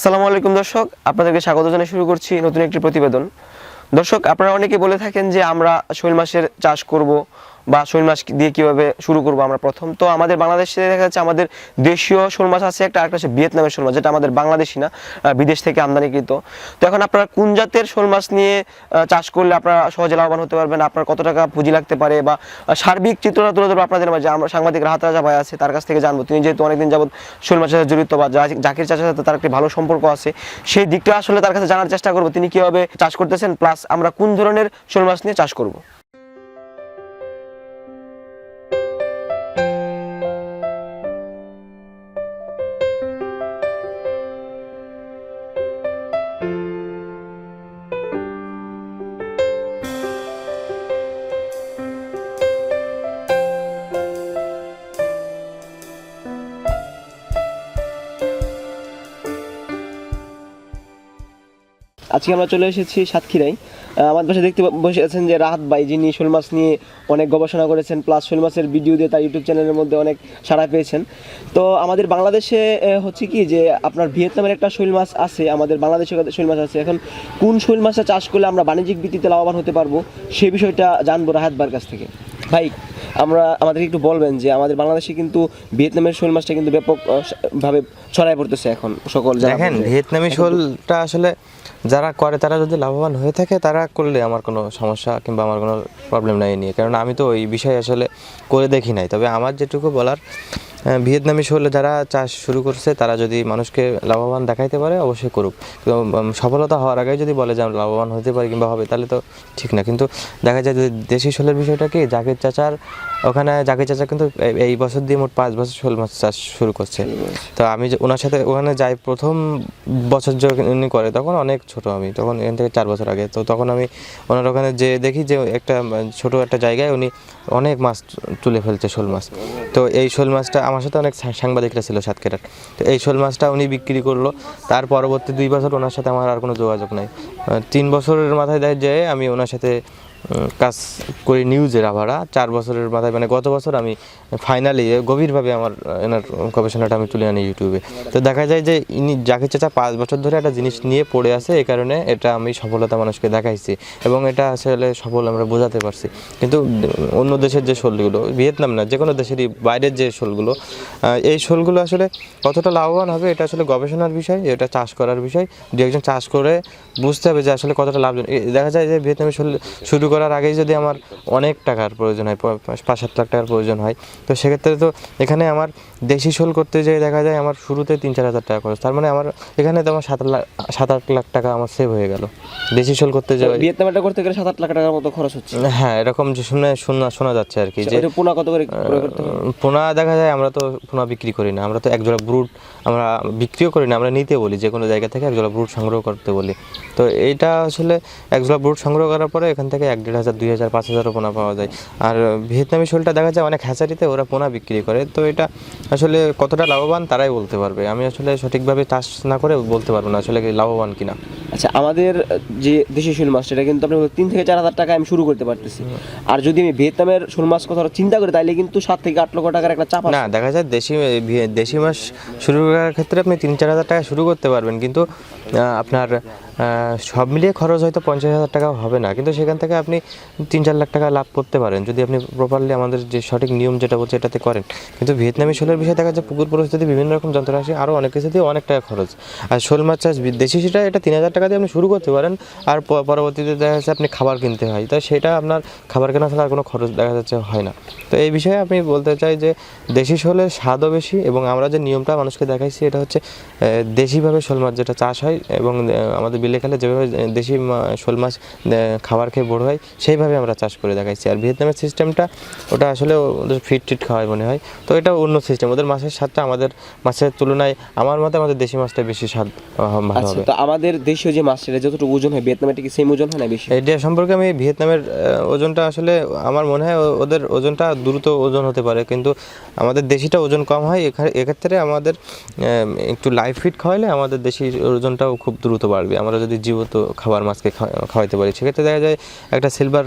আসসালামু আলাইকুম দর্শক, আপনাদেরকে স্বাগত জানিয়ে শুরু করছি নতুন একটি প্রতিবেদন। দর্শক, আপনারা অনেকে বলে থাকেন যে আমরা শৈল মাসের চাষ করব বা শোল মাছ দিয়ে কীভাবে শুরু করব আমরা প্রথম? তো আমাদের বাংলাদেশে দেখা যাচ্ছে আমাদের দেশীয় শোল মাছ আছে, একটা আরেকটা হচ্ছে ভিয়েতনামের শোল মাছ, যেটা আমাদের বাংলাদেশি না বিদেশ থেকে আমদানিকৃত। তো এখন আপনারা কোন জাতের শোল মাছ নিয়ে চাষ করলে আপনারা সহজে লাভবান হতে পারবেন? আপনার কত টাকা পুঁজি লাগতে পারে? বা সার্বিক চিত্রটা তুলে ধরবো আপনাদের মাঝে। আমরা সাংবাদিক রাহাত রাজা ভাই আছে, তার কাছ থেকে জানব। তিনি যেহেতু অনেকদিন যাবত শোল মাছের সাথে জড়িত বা জাকির চাষের সাথে তার একটি ভালো সম্পর্ক আছে, সেই দিকটা আসলে তার কাছে জানার চেষ্টা করব। তিনি কীভাবে চাষ করতেছেন? প্লাস আমরা কোন ধরনের শোল মাছ নিয়ে চাষ করব? আজকে আমরা চলে এসেছি সাতক্ষীরায়। আহ, আমার পাশে দেখতে বসে আছেন যে রাহাত ভাই যিনি শোল মাছ নিয়ে অনেক গবেষণা করেছেন প্লাস শোল মাছের ভিডিও দিয়ে তার ইউটিউব চ্যানেলের মধ্যে অনেক সাড়া পেয়েছেন। তো আমাদের বাংলাদেশে হচ্ছে কি যে আপনার ভিয়েতনামের একটা শৈল মাছ আছে আমাদের বাংলাদেশে শৈল মাছ আছে। এখন কোন শৈল মাছটা চাষ করলে আমরা বাণিজ্যিক ভিত্তিতে লাভবান হতে পারব সেই বিষয়টা জানব রাহাত ভাইয়ের কাছ থেকে। ভাই আমরা আমাদেরকে একটু বলবেন যে আমাদের বাংলাদেশে কিন্তু ভিয়েতনামের শোল মাছটা কিন্তু ব্যাপকভাবে ছড়াই পড়তেছে এখন সকল দেখেন ভিয়েতনামি শোলটা আসলে যারা করে, তারা যদি লাভবান হয়ে থাকে, তারা করলে আমার কোনো সমস্যা কিংবা আমার কোনো প্রবলেম নাই নিয়ে। কারণ আমি তো ওই বিষয়ে আসলে করে দেখি নাই। তবে আমার যেটুকু বলার ভিয়েতনামি শোল যারা চাষ শুরু করছে, তারা যদি মানুষকে লাভবান দেখাইতে পারে, অবশ্যই করুক। সফলতা হওয়ার আগে যদি বলে যে লাভবান হতে পারি কিংবা হবে, তাহলে তো ঠিক না। কিন্তু দেখা যায় যে দেশি শোলের বিষয়টা কি, জাকির চাচার ওখানে, জাকির চাচা কিন্তু এই- বছর দিয়ে মোট পাঁচ বছর শোল মাছ চাষ শুরু করছে। তো আমি ওনার সাথে, ওখানে যাই প্রথম বছর যখন করে, তখন অনেক ছোট আমি, তখন এখান থেকে চার বছর আগে। তো তখন আমি ওনার ওখানে যে দেখি যে একটা, ছোট একটা জায়গায় উনি অনেক মাছ তুলে ফেলছে শোল মাছ। তো এই শোল মাছটা আমার সাথে অনেক সাংবাদিকরা ছিল সাতক্ষীরার। তো এই শোল মাছটা উনি বিক্রি করল। তার পরবর্তী দুই বছর ওনার সাথে আমার আর কোনো যোগাযোগ নাই। তিন বছরের মাথায় দেয় যে আমি ওনার সাথে কাজ করি নিউজের আভারা চার বছরের মাথায় মানে গত বছর আমি ফাইনালি গভীরভাবে আমার এনার গবেষণাটা আমি তুলে আনি ইউটিউবে তো দেখা যায় যে ইনি যাকে চাচা পাঁচ বছর ধরে একটা জিনিস নিয়ে পড়ে আছে এই কারণে এটা আমি সফলতা মানুষকে দেখাইছি এবং এটা আসলে সফল আমরা বোঝাতে পারছি। কিন্তু অন্য দেশের যে শোলগুলো, ভিয়েতনাম না যে কোনো দেশেরই বাইরের যে শোলগুলো এই শোলগুলো আসলে কতটা লাভবান হবে, এটা আসলে গবেষণার বিষয়, এটা চাষ করার বিষয়। দু একজন চাষ করে বুঝতে হবে যে আসলে কতটা লাভজনক। দেখা যায় যে ভিয়েতনামি শোল শুরু করার আগেই যদি আমার অনেক টাকার প্রয়োজন হয় পাঁচ সাত লাখ টাকার প্রয়োজন হয় তো সেক্ষেত্রে তো এখানে আমার দেশি শোল করতে যেয়ে দেখা যায় আমার শুরুতে তিন চার হাজার টাকা খরচ। তার মানে আমার এখানে তো আমার সাত লাখ সাত আট লাখ টাকা আমার সেভ হয়ে গেল। দেশি শোল করতে যাওয়াই ভিয়েতনামটা করতে গেলে সাত আট লাখ টাকার মতো খরচ হচ্ছে। হ্যাঁ এরকম যে শুনে শোনা শোনা যাচ্ছে আর কি যে পোনা কত করে পোনা দেখা যায় আমরা তো পোনা বিক্রি করি না আমরা তো একজোড়া ব্রুট আমরা বিক্রিও করি না আমরা নিতে বলি যে কোনো জায়গা থেকে একজোড়া ব্রুট সংগ্রহ করতে বলি। তো এইটা আসলে একজোড়া ব্রুট সংগ্রহ করার পরে এখান থেকে এক দেড় হাজার দুই হাজার পাঁচ হাজারও পোনা পাওয়া যায়। আর ভিয়েতনামি শোলটা দেখা যায় অনেক হ্যাচারিতে ওরা পোনা বিক্রি করে। তো এটা আসলে কতটা লাভবান তারাই বলতে পারবে। আমি আসলে সঠিকভাবে চাষ না করে বলতে পারব না আসলে কি লাভবান কিনা। আচ্ছা আমাদের যে দেশি শোল মাছ সেটা কিন্তু আপনি তিন থেকে চার হাজার টাকা আমি শুরু করতে পারতেছি। আর যদি আমি ভিয়েতনামের শোল মাছ কথা চিন্তা করি তাহলে কিন্তু সাত থেকে আট লক্ষ টাকার একটা চাপ না দেখা যায় দেশি দেশি মাছ শুরু করার ক্ষেত্রে আপনি তিন চার হাজার টাকা শুরু করতে পারবেন। কিন্তু আপনার সব মিলিয়ে খরচ হয়তো পঞ্চাশ হাজার টাকা হবে না। কিন্তু সেখান থেকে আপনি তিন চার লাখ টাকা লাভ করতে পারেন, যদি আপনি প্রপারলি আমাদের যে সঠিক নিয়ম যেটা বলছে এটাতে করেন। কিন্তু ভিয়েতনামি শোলের বিষয়ে দেখা যায় পুকুর পরিস্থিতি, বিভিন্ন রকম যন্ত্ররাশি আরও অনেক কিছু দিয়ে অনেক টাকা খরচ। আর শোল মাছ চাষ বি- দেশি সেটা, এটা তিন হাজার টাকা দিয়ে আপনি শুরু করতে পারেন, আর পরবর্তীতে দেখা যাচ্ছে আপনি খাবার কিনতে হয়। তো সেটা আপনার খাবার কেনা ছাড়া আর কোনো খরচ দেখা যাচ্ছে হয় না। তো এই বিষয়ে আমি বলতে চাই যে দেশি শোলের স্বাদও বেশি এবং আমরা যে নিয়মটা মানুষকে দেখাইছি, এটা হচ্ছে দেশিভাবে শোল মাছ যেটা চাষ হয় এবং আমাদের বিলে খেলে যেভাবে দেশি শোল মাছ খাবার খেয়ে বড় হয় সেইভাবে আমরা চাষ করে দেখাইছি। আর ভিয়েতনামের সিস্টেমটা ওটা আসলে ওদের ফিট টিট খাওয়ায় মনে হয়। তো এটা অন্য সিস্টেম ওদের মাছের স্বাদটা আমাদের মাছের তুলনায় আমার মতে আমাদের দেশি মাছটা বেশি স্বাদ ভালো আচ্ছা হবে। তো আমাদের দেশীয় যে মাছটা যতটুকু ওজন হয় ভিয়েতনামে কি সেম ওজন হয় না বেশি? এটা সম্পর্কে আমি ভিয়েতনামের ওজনটা আসলে আমার মনে হয় ওদের ওজনটা দ্রুত ওজন হতে পারে। কিন্তু আমাদের দেশিটা ওজন কম হয় এক্ষেত্রে আমাদের একটু লাইফ ফিট খাওয়াইলে আমাদের দেশি ওজনটাও মাছটাও খুব দ্রুত বাড়বে। আমরা যদি জীবত খাবার মাছকে খাওয়া- খাওয়াইতে পারি সেক্ষেত্রে দেখা যায় একটা সিলভার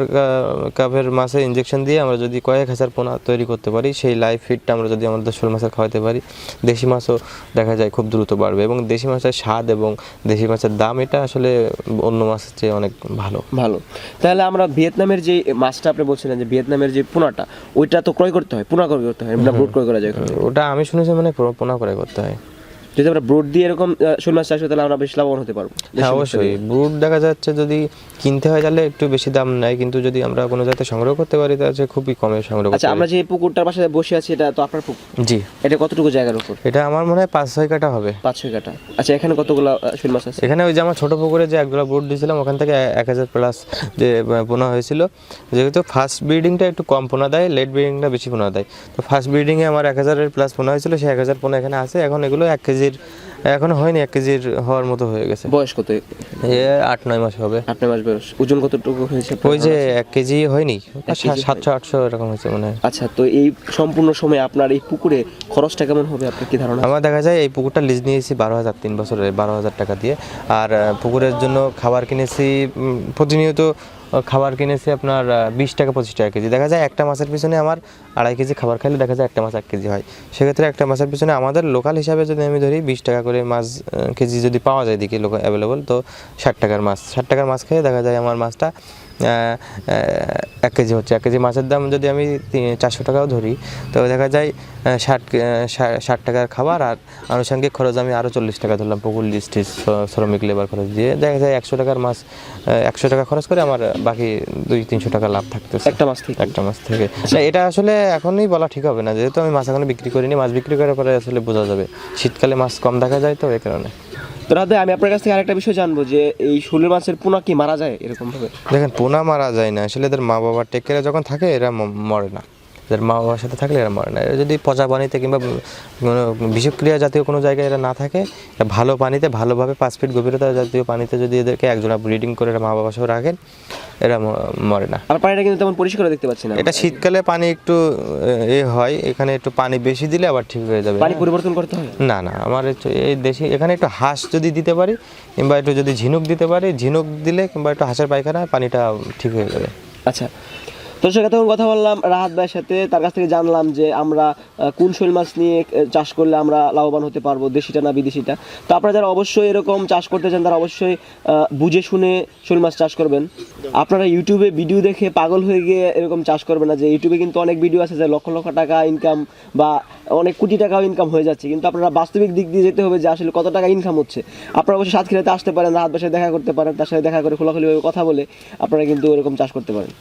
কাপের মাছে ইঞ্জেকশন দিয়ে আমরা যদি কয়েক হাজার পোনা তৈরি করতে পারি সেই লাইফ ফিডটা আমরা যদি আমাদের শোল মাছের খাওয়াতে পারি দেশি মাছও দেখা যায় খুব দ্রুত বাড়বে। এবং দেশি মাছের স্বাদ এবং দেশি মাছের দাম এটা আসলে অন্য মাছের চেয়ে অনেক ভালো। ভালো। তাহলে আমরা ভিয়েতনামের যে মাছটা আপনি বলছিলেন যে ভিয়েতনামের যে পোনাটা ওইটা তো ক্রয় করতে হয় পোনা ক্রয় করতে হয় ক্রয় করা যায় ওটা আমি শুনেছি মানে পোনা ক্রয় করতে হয়। যদি আমরা ব্রোড দিয়ে এরকম শোল মাছ চাষ করি তাহলে আমরা বেশি লাভবান হতে পারব। হ্যাঁ অবশ্যই। ব্রুড দেখা যাচ্ছে যদি কিনতে হয় তাহলে একটু বেশি দাম নেয়। কিন্তু যদি আমরা কোনো জায়গায় সংগ্রহ করতে পারি তাহলে খুবই কমে সংগ্রহ করতে আচ্ছা আমরা যে পুকুরটার পাশে বসে আছি এটা তো আপনার পুকুর? জি। এটা কতটুকু জায়গার উপর? এটা আমার মনে হয় পাঁচ ছয় কাটা হবে। পাঁচ ছয় কাটা আচ্ছা এখানে কতগুলো শোল মাছ আছে? এখানে ওই যে আমার ছোট পুকুরে যে একজোড়া ব্রুড দিয়েছিলাম ওখান থেকে এক হাজার প্লাস যে পোনা হয়েছিল। যেহেতু ফার্স্ট ব্রিডিংটা একটু কম পোনা দেয় লেট ব্রিডিংটা বেশি পোনা দেয়। তো ফার্স্ট ব্রিডিংয়ে আমার এক হাজারের প্লাস পোনা হয়েছিল সেই এক হাজার পোনা এখানে আছে। এখন এগুলো এক কেজির এখনও হয়নি এক কেজির হওয়ার মতো হয়ে গেছে। বয়স কত? এ আট নয় মাস হবে। আপনার মাস বয়স। ওজন কতটুকু হয়েছে ওই যে এক কেজি হয়নি সাতশো আটশো এরকম হয়েছে মনে হয়। আচ্ছা তো এই সম্পূর্ণ সময় আপনার এই পুকুরে খরচটা কেমন হবে? আপনার কি ধারণা আমার দেখা যায় এই পুকুরটা লিজ নিয়েছি বারো হাজার তিন বছরে বারো হাজার টাকা দিয়ে। আর পুকুরের জন্য খাবার কিনেছি প্রতিনিয়ত খাবার কিনেছি আপনার বিশ টাকা, পঁচিশ টাকা কেজি। দেখা যায় একটা মাছের পিছনে আমার আড়াই কেজি খাবার খাইলে দেখা যায় একটা মাছ এক কেজি হয়। সেক্ষেত্রে একটা মাছের পিছনে আমাদের লোকাল হিসাবে যদি আমি ধরি, বিশ টাকা করে মাছ কেজি যদি পাওয়া যায় দিকে লোক অ্যাভেলেবল তো ষাট টাকার মাছ। ষাট টাকার মাছ খেয়ে দেখা যায় আমার মাছটা এক কেজি হচ্ছে। এক কেজি মাছের দাম যদি আমি চারশো টাকাও ধরি তো দেখা যায় ষাট ষাট টাকার খাবার আর আনুষঙ্গিক খরচ আমি আরও চল্লিশ টাকা ধরলাম পুকুর লিস্ট শ্রমিক লেবার খরচ দিয়ে। দেখা যায় একশো টাকার মাছ একশো টাকা খরচ করে আমার বাকি দুই তিনশো টাকা লাভ থাকতেছে। একটা মাছ থেকে। একটা মাছ থেকে। এটা আসলে এখনই বলা ঠিক হবে না। যেহেতু আমি মাছ এখনও বিক্রি করিনি মাছ বিক্রি করার পরে আসলে বোঝা যাবে। শীতকালে মাছ কম দেখা যায় তো এই কারণে। তো রাধে, আমি আপনার কাছ থেকে আরেকটা বিষয় জানব যে এই শোলের মাছের পোনা কি মারা যায় এরকম ভাবে দেখেন, পোনা মারা যায় না। আসলে এদের মা বাবার টেক যখন থাকে, এরা মরে না। এদের মা বাবার সাথে থাকলে এরা মরে না। এরা যদি পচা পানিতে কিংবা কোনো বিষক্রিয়া জাতীয় কোনো জায়গায় এরা না থাকে এরা ভালো পানিতে ভালোভাবে পাঁচ ফিট গভীরতা জাতীয় পানিতে যদি এদেরকে একজোড়া ব্রিডিং করে এরা মা বাবার সহ রাখেন এরা মরে না। আর পানিটা কিন্তু তেমন পরিষ্কার দেখতে পাচ্ছি না। এটা শীতকালে পানি একটু এ হয় এখানে একটু পানি বেশি দিলে আবার ঠিক হয়ে যাবে। পানি পরিবর্তন করতে হয়? না না আমার এই দেশি এখানে একটু হাঁস যদি দিতে পারি কিংবা একটু যদি ঝিনুক দিতে পারি ঝিনুক দিলে কিংবা একটু হাঁসের পায়খানা পানিটা ঠিক হয়ে যাবে। আচ্ছা তোর সাথে তখন কথা বললাম রাহাত ভাইয়ের সাথে, তার কাছ থেকে জানলাম যে আমরা কোন শৈল মাছ নিয়ে চাষ করলে আমরা লাভবান হতে পারব, দেশিটা না বিদেশিটা। তো আপনারা যারা অবশ্যই এরকম চাষ করতে চান, তারা অবশ্যই বুঝে শুনে শৈল মাছ চাষ করবেন। আপনারা ইউটিউবে ভিডিও দেখে পাগল হয়ে গিয়ে এরকম চাষ করবেন না, যে ইউটিউবে কিন্তু অনেক ভিডিও আছে যে লক্ষ লক্ষ টাকা ইনকাম বা অনেক কোটি টাকাও ইনকাম হয়ে যাচ্ছে। কিন্তু আপনারা বাস্তবিক দিক দিয়ে যেতে হবে যে আসলে কত টাকা ইনকাম হচ্ছে। আপনারা অবশ্যই সাতক্ষীরাতে আসতে পারেন ভাইয়ের সাথে দেখা করতে পারেন, তার সাথে দেখা করে খোলাখুলিভাবে কথা বলে আপনারা কিন্তু এরকম চাষ করতে পারেন।